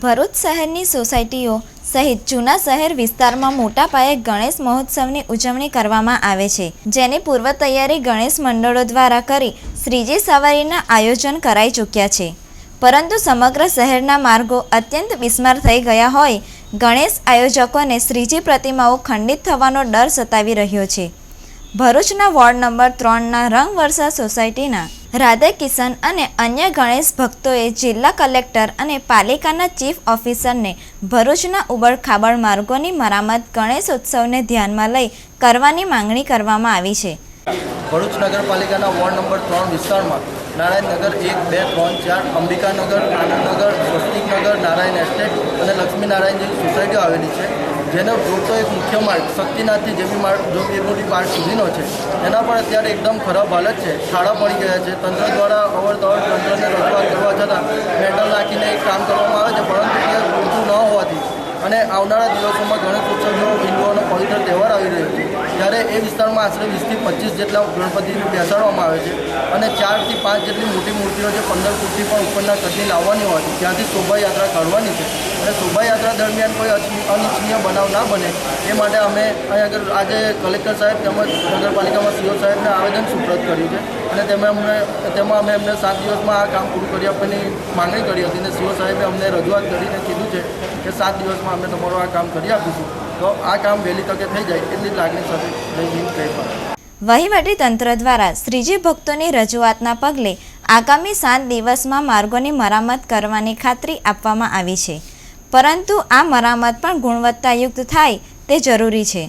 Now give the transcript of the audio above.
ભરૂચ શહેરની સોસાયટીઓ સહિત જૂના શહેર વિસ્તારમાં મોટા પાયે ગણેશ મહોત્સવની ઉજવણી કરવામાં આવે છે, જેની પૂર્વ તૈયારી ગણેશ મંડળો દ્વારા કરી શ્રીજી સવારીના આયોજન કરાઈ ચૂક્યા છે. પરંતુ સમગ્ર શહેરના માર્ગો અત્યંત બિસ્માર થઈ ગયા હોય, ગણેશ આયોજકોને શ્રીજી પ્રતિમાઓ ખંડિત થવાનો ડર સતાવી રહ્યો છે. ભરૂચના વોર્ડ નંબર ત્રણના રંગવર્ષા સોસાયટીના રાધે કિશન અને અન્ય ગણેશ ભક્તોએ જિલ્લા કલેક્ટર અને પાલિકાના ચીફ ઓફિસરને ભરૂચના ઉબડ-ખાબડ માર્ગોની મરામત ગણેશ ઉત્સવને ધ્યાનમાં લઈ કરવાની માંગણી કરવામાં આવી છે. ભરૂચ નગરપાલિકાના વોર્ડ નંબર ત્રણ વિસ્તારમાં નારાયણનગર એક, બે, ત્રણ, ચાર અંબિકાનગર આનંદનગર સ્વસ્તિકનગર નારાયણ એસ્ટેટ અને લક્ષ્મીનારાયણ જેવી સોસાયટીઓ આવેલી છે. જેનો જોડતો એક મુખ્ય માર્ગ, શક્તિનાથથી જેવી માર્ગ, જો બેમોટી માર્ગ સુધીનો છે. એના પર અત્યારે એકદમ ખરાબ હાલત છે. ખાડા પડી ગયા છે. તંત્ર દ્વારા અવરતવર તંત્રને રજૂઆત કરવા છતાં મેટલ નાખીને એક કામ કરવામાં આવે છે, પરંતુ અને આવનારા દિવસોમાં ગણેશ ઉત્સવ જેવો હિન્દુઓનો પવિત્ર તહેવાર આવી રહ્યો છે. ત્યારે એ વિસ્તારમાં આશરે વીસથી પચીસ જેટલા ગણપતિને બેસાડવામાં આવે છે અને ચારથી પાંચ જેટલી મોટી મૂર્તિઓ છે પંદર ફૂટથી પણ ઉપરના કદની લાવવાની હોવાથી ત્યાંથી શોભાયાત્રા કાઢવાની છે. અને શોભાયાત્રા દરમિયાન કોઈ અનિચ્છ- અનિચ્છનીય બનાવ ના બને એ માટે અમે અહીં આગળ આજે કલેક્ટર સાહેબ તેમજ નગરપાલિકામાં સીઓ સાહેબને આવેદન સુપ્રત કર્યું છે. અને તેમાં અમને, તેમાં અમે એમને સાત દિવસમાં આ કામ પૂરું કરી આપવાની માંગણી કરી હતી અને સીઓ સાહેબે અમને રજૂઆત કરીને કીધું છે કે સાત દિવસમાં અમે તમારું આ કામ કરી આપીશું. તો આ કામ વહેલી તકે થઈ જાય એટલી લાગણી સાથે જય હિન્દ, જય વહીવટી તંત્ર દ્વારા શ્રીજી ભક્તોની રજૂઆતના પગલે આગામી સાત દિવસમાં માર્ગોની મરામત કરવાની ખાતરી આપવામાં આવી છે. પરંતુ આ મરામત પણ ગુણવત્તાયુક્ત થાય તે જરૂરી છે.